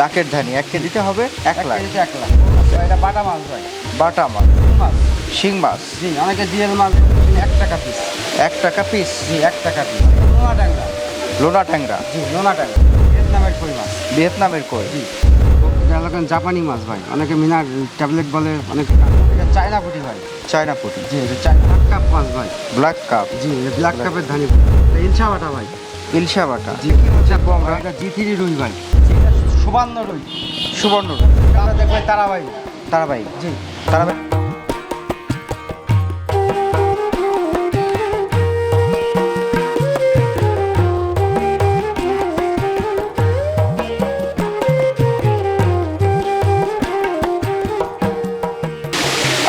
লাখের ধানি এক কেজিতে হবে এক লাখ। এক লাখ। এটা বাটা মাছ ভাই। বাটা মাছ। মাছ। শিং মাছ। জি অনেকে জিএল মাছ এক টাকা পিস এক টাকা পিস জি এক টাকা পিস নোনা ট্যাংরা। লোনা ট্যাংরা। জি নোনা ট্যাংরা। ভিয়েতনামের কই মাছ? ভিয়েতনামের কই? জি। জাপানি মাছ ভাই। অনেকে মিনার ট্যাবলেট বলে অনেকে চায়না পুঁটি ভাই। চায়না পুটি। জি এটা চায়না কাপ মাছ ভাই। ব্ল্যাক কাপ জি ব্ল্যাক কাপের ধানি। ইলশা বাটা ভাই। ইলশা বাটা। জি কি মাছ দেখব এটা জি থ্রি রুই ভাই। সুবর্ণ রুই। সুবর্ণ আমরা দেখব তারাবাই তারাবাই জি। তারাবাই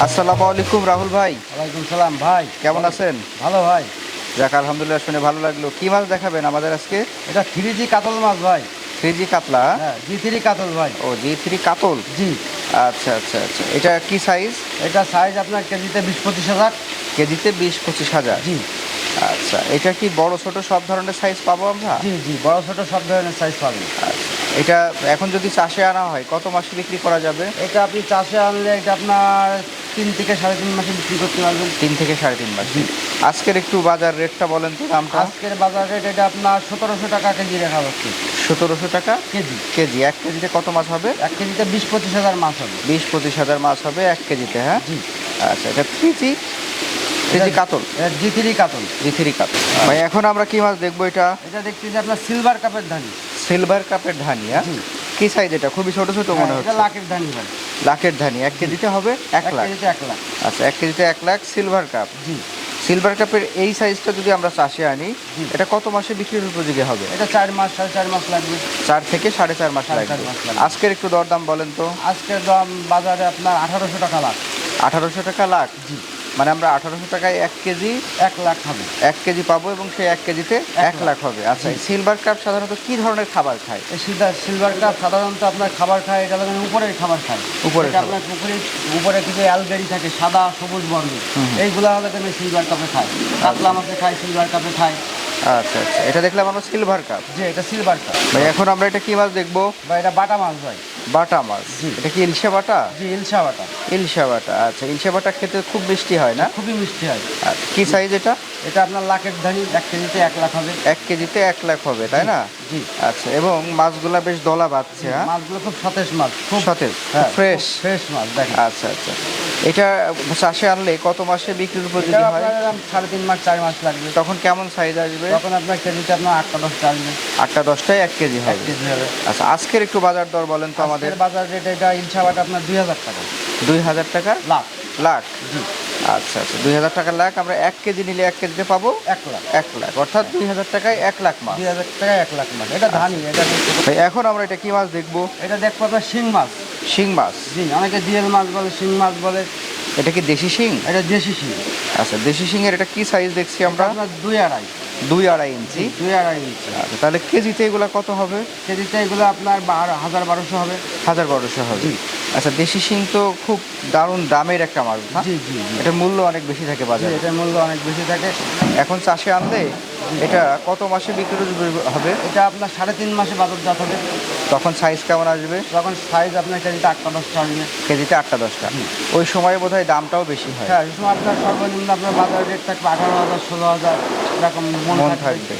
আসসালামু আলাইকুম রাহুল ভাই। ওয়ালাইকুম সালাম ভাই। কেমন আছেন? ভালো ভাই। যাক আলহামদুলিল্লাহ শুনে ভালো লাগল। কি মাছ দেখাবেন আমাদের আজকে? এটা থ্রি জি কাতল মাছ ভাই। থ্রি জি কাতলা? হ্যাঁ জি থ্রি কাতল ভাই। ও জি থ্রি কাতল? জি। আচ্ছা আচ্ছা আচ্ছা। এটা কি সাইজ এটা সাইজ আপনার কেজিতে বিশ পঁচিশ হাজার। কেজিতে বিশ পঁচিশ হাজার? জি। আচ্ছা এটা কি বড় ছোট সব ধরনের সাইজ পাবো আমরা? জি জি বড় ছোট সব ধরনের সাইজ পাবেন। আচ্ছা এটা এখন যদি চাষে আনা হয় কত মাসে বিক্রি করা যাবে? এটা আপনি চাষে আনলে এটা আপনার তিন থেকে সাড়ে তিন মাসে বিক্রি করতে পারবেন। তিন থেকে সাড়ে তিন মাস। আজকের একটু বাজার রেটটা বলেন তো দামটা। আজকের বাজার রেট এটা আপনার সতেরোশো টাকা কেজি রাখা হচ্ছে। সতেরোশো টাকা কেজি। কেজি। এক কেজিতে কত মাছ হবে? এক কেজিতে বিশ পঁচিশ হাজার মাছ হবে। বিশ পঁচিশ হাজার মাছ হবে এক কেজিতে হ্যাঁ? জি। আচ্ছা এটা থ্রি জি থ্রি কাতল? জি থ্রি কাতল। জি থ্রি কাতল। ভাই এখন আমরা কি মাছ দেখব এটা? এটা দেখতেছি আপনার সিলভার কাপের ধানি। সিলভার কাপের ধানি হ্যাঁ? কি সাইজ এটা? খুবই ছোট ছোট মনে হ্যাঁ, এটা হচ্ছে। লাখের ধানি ভাই। লাখের ধানি এক কেজিতে হবে এক লাখ। কেজিতে এক লাখ। আচ্ছা এক কেজিতে এক লাখ সিলভার কাপ জি। সিলভার কাপের এই সাইজটা যদি আমরা চাষে আনি এটা কত মাসে বিক্রির উপযোগী হবে? এটা চার মাস সাড়ে চার মাস লাগবে। চার থেকে সাড়ে চার মাস সাড়ে চার মাস লাগবে। আজকের একটু দরদাম বলেন তো। আজকের দাম বাজারে আপনার আঠারোশো টাকা লাখ। আঠারোশো টাকা লাখ? জি। মানে আমরা আঠারোশো টাকায় এক কেজি এক লাখ হবে। এক কেজি পাবো এবং সেই এক কেজিতে এক লাখ হবে। আচ্ছা সিলভার কাপ সাধারণত কি ধরনের খাবার খায়? এই সিলভার সিলভার কাপ সাধারণত আপনার খাবার খায় এটা মানে উপরের খাবার খায়। উপরে আপনার পুকুরে উপরে কিছু অ্যালগেরি থাকে সাদা সবুজ বর্ণের হুম। এইগুলো হলে তুমি সিলভার কাপে খায়। কাতলা মাছে খায় সিলভার কাপে খায়। আচ্ছা আচ্ছা। এটা দেখলাম আমরা সিলভার কাপ যে এটা সিলভার কাপ ভাই এখন আমরা এটা কি মাছ দেখব? বা এটা বাটা মাছ ভাই। বাটা মাছ। এটা কি ইলশা বাটা? জি ইলশা বাটা। ইলশা বাটা আচ্ছা। ইলশা বাটা খেতে খুব মিষ্টি হয় না? খুবই মিষ্টি হয়। আর কি সাইজ এটা? এটা আপনার লাখের ধানি এক কেজিতে এক লাখ হবে। এক কেজিতে এক লাখ হবে তাই না? জি। আচ্ছা এবং মাছগুলা বেশ দলা বাঁধছে হ্যাঁ? মাছগুলো খুব সতেজ মাছ খুব সতেজ হ্যাঁ ফ্রেশ ফ্রেশ মাছ দেখেন। আচ্ছা আচ্ছা। এটা চাষে আনলে কত মাসে বিক্রির উপযোগী হয়? সাড়ে তিন মাস চার মাস লাগবে। তখন কেমন সাইজ আসবে? তখন আপনার কেজিতে আপনার আটটা দশটা আসবে। আটটা দশটায় এক কেজি এক হবে। কেজি হবে। আচ্ছা আজকের একটু বাজার দর বলেন তো আমাদের। বাজার রেট এটা ইনসাবাটা আপনার দুই হাজার টাকা। দুই হাজার টাকা? লাখ। লাখ। জি। আচ্ছা আচ্ছা। দুই হাজার টাকা লাখ আমরা এক কেজি নিলে এক কেজিতে পাবো? এক লাখ। এক লাখ। অর্থাৎ দুই হাজার টাকায় এক লাখ মাছ। দুই হাজার টাকা এক লাখ মাছ। এটা ধানি এটা এখন আমরা এটা কি মাছ দেখব? এটা দেখব আপনার শিং মাছ। শিং মাছ। জি অনেকে জিএল মাছ বলে শিং মাছ বলে। এটা কি দেশি শিং? এটা দেশি শিং। আচ্ছা দেশি শিংয়ের এটা কি সাইজ দেখছি আমরা? দুই আড়াই। দুই আড়াই ইঞ্চি। দুই আড়াই ইঞ্চি। আচ্ছা তাহলে কেজিতে এগুলো কত হবে? কেজিতে এগুলো আপনার বারো হাজার বারোশো হবে। হাজার বারোশো হবে। আচ্ছা দেশি শিং তো খুব দারুণ দামের একটা মাছ জি জি এটার মূল্য অনেক বেশি থাকে বাজারে। এটার মূল্য অনেক বেশি থাকে। এখন চাষে আনলে এটা কত মাসে বিক্রি হবে? এটা আপনার সাড়ে তিন মাসে বাজার জাত হবে। তখন সাইজ কেমন আসবে? তখন সাইজ আপনার কেজিতে আটটা দশটা আসবে। কেজিতে আটটা দশটা। ওই সময় বোধহয় দামটাও বেশি হয়। হ্যাঁ ওই সময় আপনার সর্বনিম্ন আপনার বাজার রেট থাকবে আঠারো হাজার ষোলো হাজার এরকম মন থাকবে।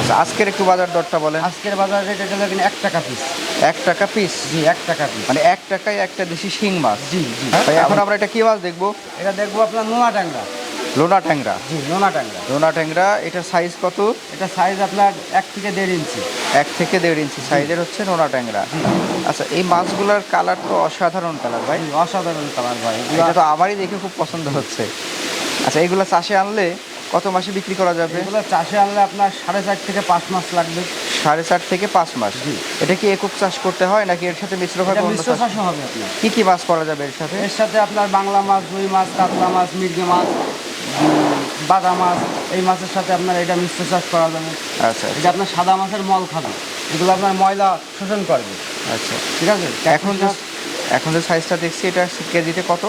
আচ্ছা আজকের একটু বাজার দরটা বলেন। আজকের বাজার রেট এটা লাগেন এক টাকা পিস এক টাকা পিস জি এক টাকা পিস মানে এক টাকায় একটা দেশি শিং মাছ? জি জি? এখন আমরা এটা কি মাছ দেখব? এটা দেখব আপনার নোনা ট্যাংরা। লোনা ট্যাংরা। জি নোনা ট্যাংরা। লোনা ট্যাংরা এটার সাইজ কত? এটা সাইজ আপনার এক থেকে দেড় ইঞ্চি। এক থেকে দেড় ইঞ্চি। সাইজের হচ্ছে নোনা ট্যাংরা। আচ্ছা এই মাছগুলোর কালার তো অসাধারণ কালার ভাই। অসাধারণ কালার ভাই। এটা তো আমারই দেখে খুব পছন্দ হচ্ছে। আচ্ছা এগুলো চাষে আনলে কত মাসে বিক্রি করা যাবে? এগুলো চাষে আনলে আপনার সাড়ে চার থেকে পাঁচ মাস লাগবে। সাড়ে চার থেকে পাঁচ মাস। জি। এটা কি একক চাষ করতে হয় নাকি এর সাথে মিশ্রভাবে এটা অন্য মিশ্র চাষ? চাষও হবে আপনার। কি কি মাছ করা যাবে এর সাথে? এর সাথে আপনার বাংলা মাছ রুই মাছ কাতলা মাছ মির্গে মাছ বাদা মাছ এই মাছের সাথে আপনার এটা মিশ্র চাষ করা যাবে। আচ্ছা এটা আপনার সাদা মাছের মল খাবে। এগুলো আপনার ময়লা শোষণ করবে। আচ্ছা। ঠিক আছে? এখন এখন যে সাইজটা দেখছি এটা কেজিতে কত?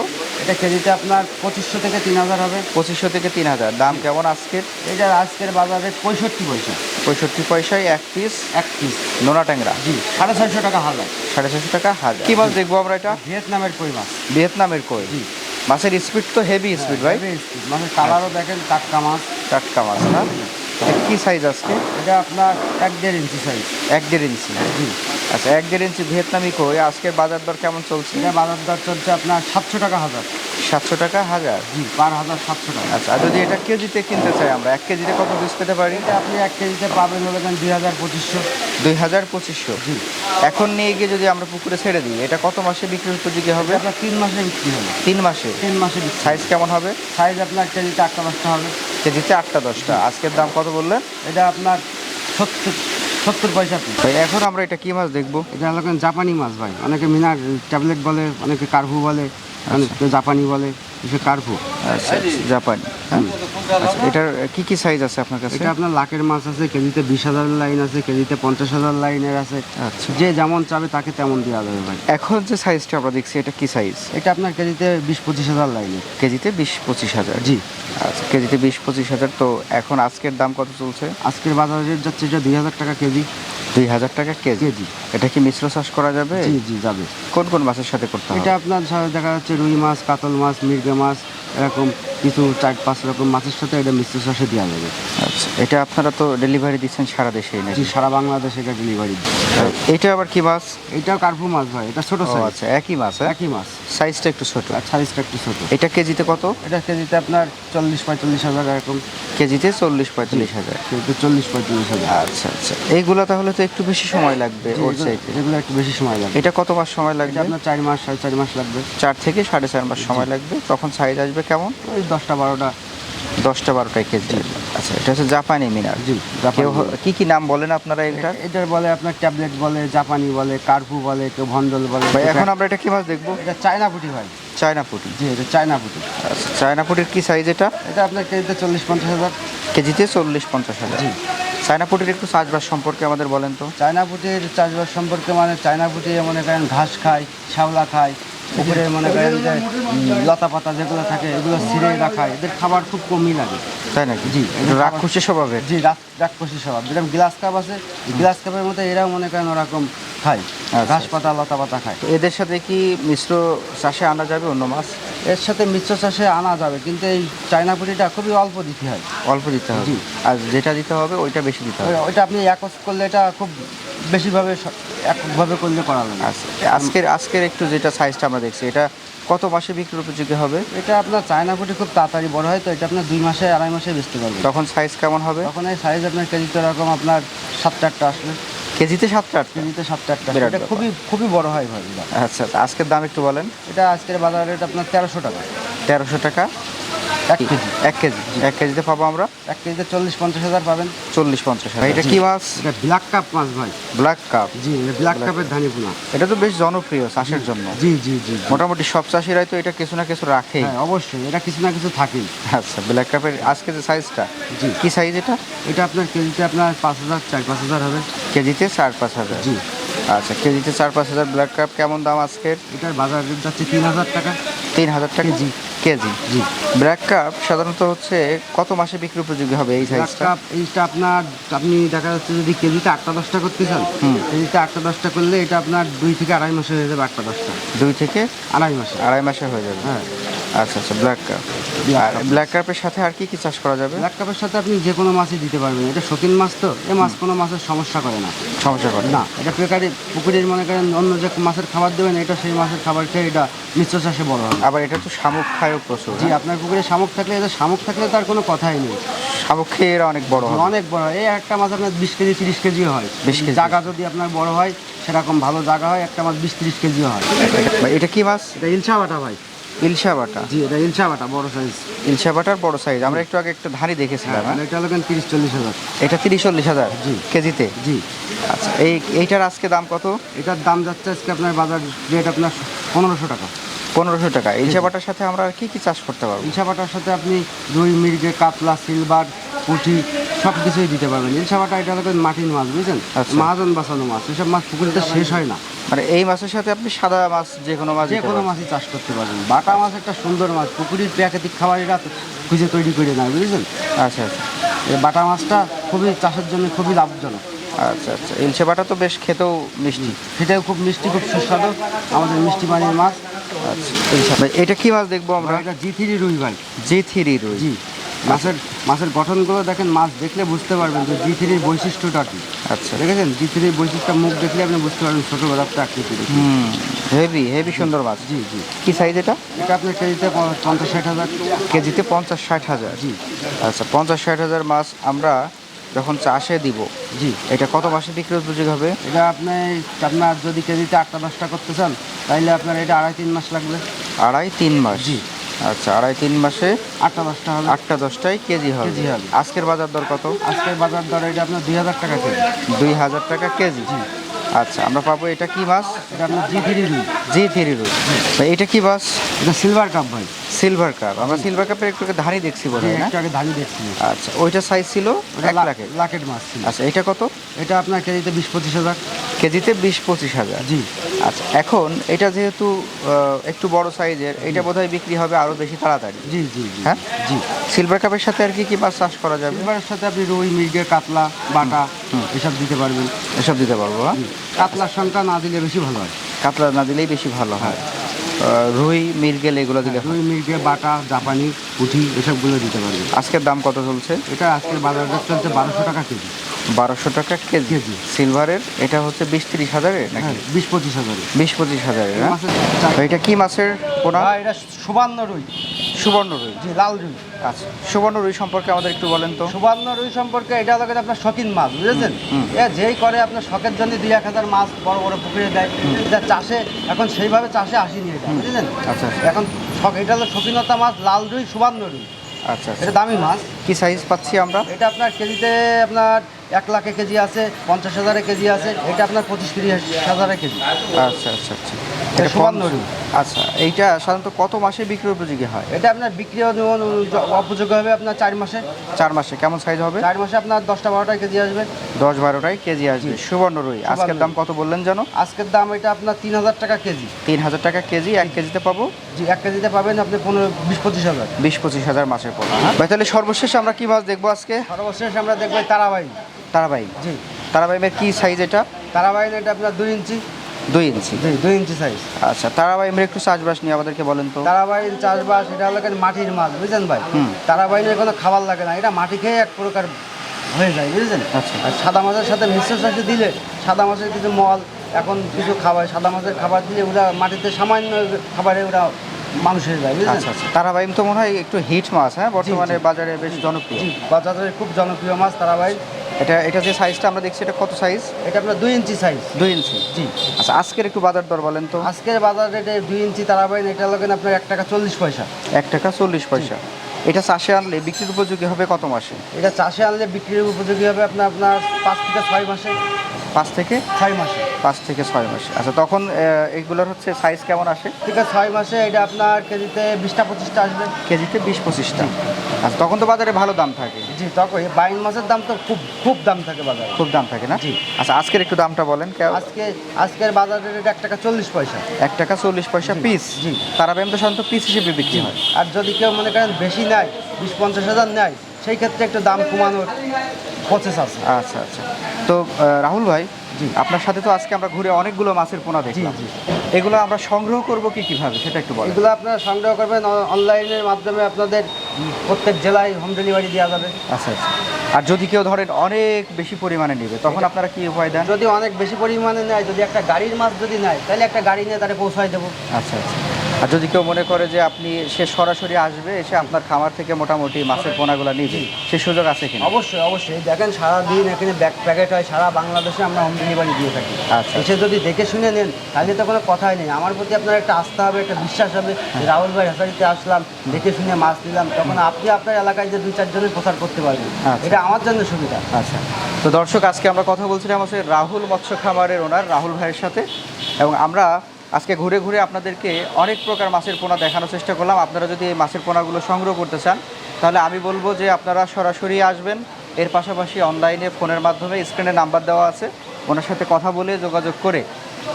এটা কেজিতে আপনার পঁচিশশো থেকে তিন হাজার হবে। পঁচিশশো থেকে তিন হাজার। দাম কেমন আজকের? এটার আজকের বাজারে পঁয়ষট্টি পয়সা। পঁয়ষট্টি পয়সায় এক পিস এক পিস নোনা ট্যাংরা? জি সাড়ে ছয়শো টাকা হাজার। সাড়ে ছশো টাকা হাজার। কী মাছ দেখব আমরা এটা? ভিয়েতনামের কই মাছ। ভিয়েতনামের কই? জি। মাছের স্পিড তো হেভি স্পিড ভাই। মাছের কালারও দেখেন টাটকা মাছ। টাটকা মাছ না? কি সাইজ আজকে? এটা আপনার এক দেড় ইঞ্চি সাইজ এক দেড় ইঞ্চি? জি। আচ্ছা এক দেড় ইঞ্চি ভিয়েতনামি কই? আজকের বাজার দর কেমন চলছে? এটা বাজার দর চলছে আপনার সাতশো টাকা হাজার। সাতশো টাকা হাজার? জি পার হাজার সাতশো টাকা। আচ্ছা আর যদি এটা কেজিতে কিনতে চাই আমরা এক কেজিতে কত পিস পেতে পারি? এটা আপনি এক কেজিতে পাবেন হলো দুই হাজার পঁচিশশো। দুই হাজার পঁচিশশো। জি। এখন নিয়ে গিয়ে যদি আমরা পুকুরে ছেড়ে দিই এটা কত মাসে বিক্রির উপযোগী হবে? আপনার তিন মাসে বিক্রি হবে। তিন মাসে? তিন মাসে সাইজ কেমন হবে? সাইজ আপনার কেজিতে আটটা দশটা হবে। কেজিতে আটটা দশটা। আজকের দাম কত বললেন? এটা আপনার সত্তর সত্তর পয়সা পিস ভাই এখন আমরা এটা কি মাছ দেখব? এটা হলো জাপানি মাছ ভাই। অনেকে মিনার ট্যাবলেট বলে অনেকে কার্ভু বলে। জাপানি বলে কার্ভু আচ্ছা জাপানি। হ্যাঁ আচ্ছা এটার কি কি সাইজ আছে আপনার কাছে? এটা আপনার লাখের মাছ আছে কেজিতে বিশ হাজার লাইন আছে কেজিতে পঞ্চাশ হাজার লাইনের আছে। আচ্ছা। যে যেমন চাবে তাকে তেমন দেওয়া যাবে ভাই। এখন যে সাইজটা আমরা দেখছি এটা কি সাইজ এটা আপনার কেজিতে বিশ পঁচিশ হাজার লাইনের কেজিতে বিশ পঁচিশ হাজার? জি। আচ্ছা কেজিতে বিশ পঁচিশ হাজার। তো এখন আজকের দাম কত চলছে? আজকের বাজার রেট যাচ্ছে এটা দুই হাজার টাকা কেজি। দুই হাজার টাকা কেজি। কেজি। এটা কি মিশ্র চাষ করা যাবে? জি জি যাবে। কোন কোন মাছের সাথে করতে হবে এটা আপনার দেখা যাচ্ছে রুই মাছ কাতল মাছ মির্গে মাছ এরকম কিছু চার পাঁচ রকম মাছের সাথে এটা মিশ্র চাষে দেওয়া যাবে। আচ্ছা এটা আপনারা তো ডেলিভারি দিচ্ছেন সারা দেশেই জি নাকি? সারা বাংলাদেশে এটা ডেলিভারি এটা আবার কি মাছ? এটাও কার্পু মাছ ভাই এটা ছোট সাইজ আচ্ছা একই মাছ হ্যাঁ? একই মাছ। সাইজটা একটু ছোট। আর সাইজটা একটু ছোট। এটা কেজিতে কত? এটা কেজিতে আপনার চল্লিশ পঁয়তাল্লিশ হাজার এরকম। কেজিতে চল্লিশ পঁয়তাল্লিশ হাজার। চল্লিশ পঁয়তাল্লিশ হাজার। আচ্ছা আচ্ছা এইগুলো তাহলে তো একটু বেশি সময় লাগবে ওর চাইতে। এগুলো একটু বেশি সময় লাগবে। এটা কত মাস সময় লাগবে? আপনার চার মাস সাড়ে চার মাস লাগবে। চার থেকে সাড়ে চার মাস সময় লাগবে। তখন সাইজ আসবে কেমন? ওই দশটা বারোটা। দশটা বারোটায় কেজি। আচ্ছা এটা হচ্ছে জাপানি মিনার। জি কি কি নাম বলেন আপনারা এটা এটার? বলে আপনার ট্যাবলেট বলে জাপানি বলে কার্পু বলে কেউ ভন্ডল বলে। এখন আমরা এটা কি মাছ দেখব? এটা চায়না পুটি ভাই। চায়না পুটি। জি এটা চায়না পুটি। আচ্ছা চায়না পুটির কি সাইজ এটা? এটা আপনার কেজিতে চল্লিশ পঞ্চাশ হাজার। কেজিতে চল্লিশ পঞ্চাশ হাজার। জি। চায়না পুটির একটু চাষবাস সম্পর্কে আমাদের বলেন তো। চায়না পুটির চাষবাস সম্পর্কে মানে চায়না পুটি মনে করেন ঘাস খায় শ্যাওলা খায় পুকুরে মনে করেন যে লতা পাতা যেগুলো থাকে এগুলো ছিঁড়ে রাখায় এদের খাবার খুব কমই লাগে। তাই নাকি? জি, রাক্ষসী স্বভাবের? জি রাক্ষসী স্বভাব। যেরকম গ্লাস কাপ আছে গ্লাস কাপের মধ্যে এরাও মনে করেন ওরকম খায়। ঘাস পাতা লতা পাতা খায়। এদের সাথে কি মিশ্র চাষে আনা যাবে অন্য মাছ? এর সাথে মিশ্র চাষে আনা যাবে কিন্তু এই চায়না পুটিটা খুবই অল্প দিতে হয়। অল্প দিতে হবে। জি। আর যেটা দিতে হবে ওইটা বেশি দিতে হবে। ওই- ওইটা আপনি একজ করলে এটা খুব বেশিভাবে স- একভাবে করলে করা যাবে না। আচ্ছা আজকের আজকের একটু যেটা সাইজটা আমরা দেখছি এটা কত মাসে বিক্রির উপযোগী হবে? এটা আপনার চায়না পুটি খুব তাড়াতাড়ি বড় হয় তো এটা আপনার দুই মাসে আড়াই মাসে বেচতে পারবেন। তখন সাইজ কেমন হবে? তখন এই সাইজ আপনার কেজি তো এরকম আপনার সাতটা আটটা আসবে। কেজিতে সাতটা আটটা? কেজিতে সাতটা আটটা। বিরাট এটা ব্যাপার। খুবই খুবই বড় হয় ভাই এটা। আচ্ছা আচ্ছা, আজকের দাম একটু বলেন। এটা আজকের বাজার রেট আপনার তেরোশো টাকা। তেরোশো টাকা? এক কেজি। এক কেজি। এক কেজিতে পাবো আমরা? এক কেজিতে চল্লিশ পঞ্চাশ হাজার পাবেন। চল্লিশ পঞ্চাশ হাজার। এটা কি মাছ? এটা ব্ল্যাক কাপ মাছ ভাই। Black cup. জি ব্ল্যাক কাপের ধানি পোনা। এটা তো বেশ জনপ্রিয় চাষের জন্য। জি জি জি জি। মোটামুটি সব চাষিরাই তো এটা কিছু না কিছু রাখেই। হ্যাঁ অবশ্যই। এটা কিছু না কিছু থাকেই। আচ্ছা ব্ল্যাক কাপের আজকে যে সাইজটা জি। কি সাইজ এটা? এটা আপনার কেজিতে আপনার পাঁচ হাজার চার পাঁচ হাজার হবে। কেজিতে চার পাঁচ হাজার। জি। আচ্ছা কেজিতে চার পাঁচ হাজার ব্ল্যাক কাপ কেমন দাম আজকের? এটার বাজার রেট যাচ্ছে তিন হাজার টাকা। তিন হাজার টাকা? জি কেজি। জি। ব্ল্যাক কাপ সাধারণত হচ্ছে কত মাসে বিক্রি উপযোগী হবে এই ব্ল্যাক সাইজটা কাপ এইটা আপনার আপনি দেখা যাচ্ছে যদি কেজিতে আটটা দশটা করতে চান কেজিতে আটটা দশটা করলে এটা আপনার দুই থেকে আড়াই মাসে হয়ে যাবে আটটা দশটা। দুই থেকে আড়াই মাসে। আড়াই মাসে হয়ে যাবে। হ্যাঁ। আচ্ছা আচ্ছা ব্ল্যাক কাপ আর ব্ল্যাক কাপের সাথে আর কি কি চাষ করা যাবে? ব্ল্যাক কাপের সাথে আপনি যে কোনো মাছই দিতে পারবেন। এটা শৌখিন মাছ তো এই মাছ কোনো মাছের সমস্যা করে না। সমস্যা করে না। এটা পেকারি পুকুরের মনে করেন অন্য যে মাছের খাবার দেবেন এটা সেই মাছের খাবার খেয়ে এটা মিশ্র চাষে বড় হবে। আবার এটা তো শামুক খায়ও প্রচুর জি আপনার পুকুরে শামুক থাকলে এটা শামুক থাকলে তার কোনো কথাই নেই। শামুক খেয়ে এরা অনেক বড় হবে। অনেক বড় হয়। এই একটা মাছ আপনার বিশ কেজি তিরিশ কেজিও হয়। 20 কেজি। জায়গা যদি আপনার বড় হয় সেরকম ভালো জায়গা হয় একটা মাছ বিশ তিরিশ কেজিও হয়। এটা কি মাছ? এটা ইলশা বাটা ভাই। ইলশা বাটা। জি এটা ইলশা বাটা বড় সাইজ ইলশা বাটার বড় সাইজ আমরা একটু আগে একটা দেখেছিলাম হ্যাঁ? এটা তিরিশ চল্লিশ হাজার? এটা তিরিশ চল্লিশ হাজার জি। কেজিতে? জি। আচ্ছা এই এইটার আজকে দাম কত? এটার দাম যাচ্ছে আজকে আপনার বাজার রেট আপনার পনেরোশো টাকা। পনেরোশো টাকা। ইলশা বাটার সাথে আমরা কি কি চাষ করতে পারব? ইলশা বাটার সাথে আপনি রুই মির্গে কাতলা সিলভার পুঁটি সব কিছুই দিতে পারবেন। ইলশা বাটা এটা হলো মাটির মাছ বুঝছেন? আচ্ছা। মাহাজন বাঁচানো মাছ এসব মাছ পুকুরিতে শেষ হয় না। মানে এই মাছের সাথে আপনি সাদা মাছ যে কোনো মাছ যে কোনো মাছই চাষ করতে পারবেন। বাটা মাছ একটা সুন্দর মাছ পুকুরির প্রাকৃতিক খাবার এটা খুঁজে তৈরি করে না বুঝেছেন? আচ্ছা আচ্ছা। এই বাটা মাছটা খুবই চাষের জন্য খুবই লাভজনক। আচ্ছা আচ্ছা। ইলশে বাটা তো বেশ খেতেও মিষ্টি। সেটাও খুব মিষ্টি খুব সুস্বাদু। আমাদের মিষ্টি পানির মাছ। আচ্ছা। এটা কি মাছ দেখব আমরা? এটা জি থ্রি রুই ভাই জি থ্রি রুই। জি। মাছের মাছের গঠনগুলো দেখেন মাছ দেখলে বুঝতে পারবেন যে জি থ্রির বৈশিষ্ট্যটা কি। আচ্ছা। দেখেছেন? জি থ্রির বৈশিষ্ট্য মুখ দেখলে আপনি বুঝতে পারবেন ছোটো আকৃতি হুম হেভি হেভি সুন্দর মাছ। জি জি। কি সাইজ এটা? এটা আপনার কেজিতে পঞ্চাশ ষাট হাজার। কেজিতে পঞ্চাশ ষাট হাজার। জি। আচ্ছা পঞ্চাশ ষাট হাজার মাছ আমরা যখন চাষে দিব জি। এটা কত মাসে বিক্রি উপযোগী হবে? এটা আপনি আপনার যদি কেজিতে আটটা দশটা করতে চান তাহলে আপনার এটা আড়াই তিন মাস লাগবে। আড়াই তিন মাস। জি। আচ্ছা আড়াই তিন মাসে আটটা দশটা হলে আটটা দশটায় কেজি হবে কেজি হবে। আজকের বাজার দর কত? আজকের বাজার দর এটা আপনার দুই হাজার টাকা কেজি। দুই হাজার টাকা কেজি। আচ্ছা আমরা পাবো এটা কি মাছ এটা আপনার জি থ্রি রুই। জি থ্রি রুই। এটা কি মাছ এটা সিলভার কাপ ভাই। Silver carp. আমরা সিলভার কাপের একটু ধানি দেখছি হয় একটু আগে ধানি দেখছি। আচ্ছা ওইটা সাইজ ছিল এক লা- লাখে লাখের মাছ আচ্ছা এটা কত? এটা আপনার কেজিতে বিশ পঁচিশ হাজার। কেজিতে বিশ পঁচিশ হাজার। জি। আচ্ছা এখন এটা যেহেতু একটু বড় সাইজের এটা বোধহয় বিক্রি হবে আরও বেশি তাড়াতাড়ি। জি জি হ্যাঁ? জি। সিলভার কাপের সাথে আর কি কি মাছ চাষ করা যাবে? সিলভারের সাথে আপনি রুই মির্গে কাতলা বাটা এসব দিতে পারবেন। এসব দিতে পারব হ্যাঁ? কাতলার সংখ্যা না দিলে বেশি ভালো হয়। কাতলা না দিলেই বেশি ভালো হয়। রুই মিরগেল এগুলো দিলে রুই মির্গে বাটা জাপানি পুঁটি এসবগুলো দিতে পারবেন। আজকের দাম কত চলছে? এটা আজকের বাজার চলছে বারোশো টাকা কেজি। বারোশো টাকা কেজি। সিলভারের এটা হচ্ছে বিশ তিরিশ হাজারের নাকি? হ্যাঁ বিশ পঁচিশ হাজারে বিশ পঁচিশ হাজারের এটা কি মাছের পোনা? এটা সুবর্ণ রুই। সুবর্ণ রুই। জি লাল রুই। আচ্ছা সুবর্ণ রুই সম্পর্কে আমাদের একটু বলেন তো। সুবর্ণ রুই সম্পর্কে এটা হলো আপনার শখিন মাছ বুঝেছেন? এ যেই করে আপনার শখের জন্য দুই এক হাজার মাছ বড় বড় পুকুরে দেয় এটা চাষে এখন সেইভাবে চাষে আসেনি এটা বুঝেছেন? আচ্ছা আচ্ছা। এখন শখ এটা হলো শখিনতা মাছ লাল রুই সুবর্ণ রুই। আচ্ছা আচ্ছা। এটা দামি মাছ। কি সাইজ পাচ্ছি আমরা? এটা আপনার কেজিতে আপনার এক লাখে কেজি আছে, পঞ্চাশ হাজারে কেজি আছে, এটা আপনার পঁচিশ, তিরিশ হাজারে কেজি। আচ্ছা আচ্ছা আচ্ছা। এটা সুবর্ণ রুই। আচ্ছা এইটা সাধারণত কত মাসে বিক্রি উপযোগী হয়? এটা আপনার বিক্রি অপযোগ্য হবে আপনার চার মাসে। চার মাসে কেমন সাইজ হবে? চার মাসে আপনার দশটা বারোটা কেজি আসবে। দশ বারোটায় কেজি আসবে। সুবর্ণ রুই আজকের দাম কত বললেন জানো আজকের দাম এটা আপনার তিন হাজার টাকা কেজি। তিন হাজার টাকা কেজি এক কেজিতে পাবো? জি এক কেজিতে পাবেন আপনি পনেরো বিশ পঁচিশ হাজার। বিশ পঁচিশ হাজার মাসের পর। ভাই তাহলে সর্বশেষ আমরা কি মাছ দেখব আজকে? সর্বশেষ আমরা দেখব তারাবাই। তারাবাই। জি। তারাবাইমের কি সাইজ এটা? তারাবাইন এটা আপনার দুই ইঞ্চি। দুই ইঞ্চি? দুই ইঞ্চি সাইজ আচ্ছা তারাবাইমের একটু চাষবাস নিয়ে আমাদেরকে বলেন তো। তারাবাইন চাষবাস এটা হলো মাটির মাছ বুঝলেন ভাই। তারাবাইনের কোনো খাবার লাগে না এটা মাটি খেয়ে এক প্রকার হয়ে যায় বুঝলেন আচ্ছা। আর সাদা মাছের সাথে মিশ্র চাষে দিলে সাদা মাছের কিছু মল এখন কিছু খাবার সাদা মাছের খাবার দিলে ওরা মাটিতে সামান্য খাবারে ওরা মানুষ হয়ে যায় আচ্ছা আচ্ছা। তারাবাইম তো মনে হয় একটু হিট মাছ হ্যাঁ? বর্তমানে বাজারে বেশ জনপ্রিয়। বাজারে খুব জনপ্রিয় মাছ তারাবাইন এটা এটা যে সাইজটা আমরা দেখছি এটা কত সাইজ এটা আপনার দুই ইঞ্চি সাইজ দুই ইঞ্চি। জি। আচ্ছা আজকের একটু বাজার দর বলেন তো। আজকের বাজার রেটে দুই ইঞ্চি তারাবাইন এটা লাগেন আপনার এক টাকা চল্লিশ পয়সা। এক টাকা চল্লিশ পয়সা। এটা চাষে আনলে বিক্রির উপযোগী হবে কত মাসে? এটা চাষে আনলে বিক্রির উপযোগী হবে আপনার আপনার পাঁচ থেকে ছয় মাসে। পাঁচ থেকে? ছয় মাসে। পাঁচ থেকে ছয় মাসে। আচ্ছা তখন এইগুলোর হচ্ছে সাইজ কেমন আসে? ঠিক আছে ছয় মাসে এটা আপনার কেজিতে বিশটা পঁচিশটা আসবে। কেজিতে বিশ পঁচিশটা। আচ্ছা তখন তো বাজারে ভালো দাম থাকে। জি তখন বাইন মাছের দাম তো খুব খুব দাম থাকে বাজারে। খুব দাম থাকে না? জি। আচ্ছা আজকের একটু দামটা বলেন আজকে আজকের বাজার রেট এক টাকা চল্লিশ পয়সা। এক টাকা চল্লিশ পয়সা পিস জি। তারাবাইম তো সাধারণত পিস হিসেবে বিক্রি হয়। আর যদি কেউ মনে করেন বেশি নেয় বিশ পঞ্চাশ হাজার নেয় সেই ক্ষেত্রে একটু দাম কমানোর প্রসেস আছে। আচ্ছা আচ্ছা। তো রাহুল ভাই জি। আপনার সাথে তো আজকে আমরা ঘুরে অনেকগুলো মাছের পোনা দেখলাম। জি। এগুলো আমরা সংগ্রহ করব কি কীভাবে সেটা একটু বলেন। এগুলো আপনারা সংগ্রহ করবেন অনলাইনের মাধ্যমে আপনাদের প্রত্যেক জেলায় হোম ডেলিভারি দেওয়া যাবে। আচ্ছা আচ্ছা। আর যদি কেউ ধরেন অনেক বেশি পরিমাণে নেবে তখন আপনারা কি উপায় দেন? যদি অনেক বেশি পরিমাণে নেয় যদি একটা গাড়ির মাছ যদি নেয় তাহলে একটা গাড়ি নিয়ে তারা পৌঁছায় দেবো। আচ্ছা আচ্ছা। আর যদি কেউ মনে করে যে আপনি সে সরাসরি আসবে এসে আপনার খামার থেকে মোটামুটি মাছের পোনাগুলো নিবে সে সুযোগ আছে কিনা? অবশ্যই অবশ্যই। দেখেন সারাদিন এখানে ব্যাক প্যাকেট হয় সারা বাংলাদেশে আমরা হোম ডেলিভারি দিয়ে থাকি। আচ্ছা। এসে যদি দেখে শুনে নেন তাহলে তো কোনো কথাই নেই। আমার প্রতি আপনার একটা আস্থা হবে একটা বিশ্বাস হবে যে রাহুল ভাই হাসারিতে আসলাম দেখে শুনে মাছ নিলাম তখন আপনি আপনার এলাকায় যে দুই চারজনের প্রচার করতে পারবেন। আচ্ছা। এটা আমার জন্য সুবিধা। আচ্ছা। তো দর্শক আজকে আমরা কথা বলছিলাম হচ্ছে রাহুল মৎস্য খামারের ওনার রাহুল ভাইয়ের সাথে। এবং আমরা আজকে ঘুরে ঘুরে আপনাদেরকে অনেক প্রকার মাছের পোনা দেখানোর চেষ্টা করলাম। আপনারা যদি এই মাছের পোনাগুলো সংগ্রহ করতে চান তাহলে আমি বলব যে আপনারা সরাসরি আসবেন। এর পাশাপাশি অনলাইনে ফোনের মাধ্যমে স্ক্রিনে নাম্বার দেওয়া আছে। ওনার সাথে কথা বলে যোগাযোগ করে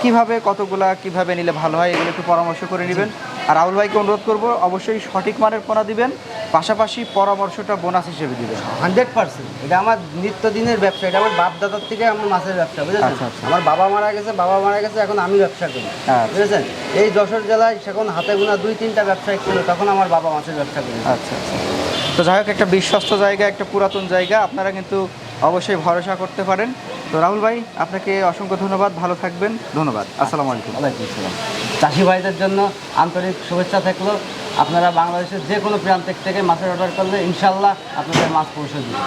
কীভাবে কতগুলা কীভাবে নিলে ভালো হয় এগুলো একটু পরামর্শ করে নেবেন। আর রাহুল ভাইকে অনুরোধ করব অবশ্যই সঠিক মানের পোনা দিবেন। পাশাপাশি পরামর্শটা বোনাস হিসেবে দিবেন। Hundred percent. এটা আমার নিত্যদিনের ব্যবসা এটা আমার বাপ দাদার থেকে আমার মাছের ব্যবসা বুঝেছেন? আচ্ছা, আচ্ছা। আমার বাবা মারা গেছে বাবা মারা গেছে এখন আমি ব্যবসা করি আচ্ছা। বুঝেছেন? এই যশোর জেলায় সেখন হাতে গোনা দুই তিনটা ব্যবসা ছিল তখন আমার বাবা মাছের ব্যবসা করি আচ্ছা আচ্ছা। তো যাই হোক একটা বিশ্বস্ত জায়গা একটা পুরাতন জায়গা আপনারা কিন্তু অবশ্যই ভরসা করতে পারেন। তো রাহুল ভাই, আপনাকে অসংখ্য ধন্যবাদ, ভালো থাকবেন, ধন্যবাদ, আসসালামু আলাইকুম। চাষি ভাইদের জন্য আন্তরিক শুভেচ্ছা থাকল। আপনারা বাংলাদেশের যে কোনো প্রান্তিক থেকে মাছের অর্ডার করলে ইনশাল্লাহ আপনাদের মাছ পৌঁছে দিবে।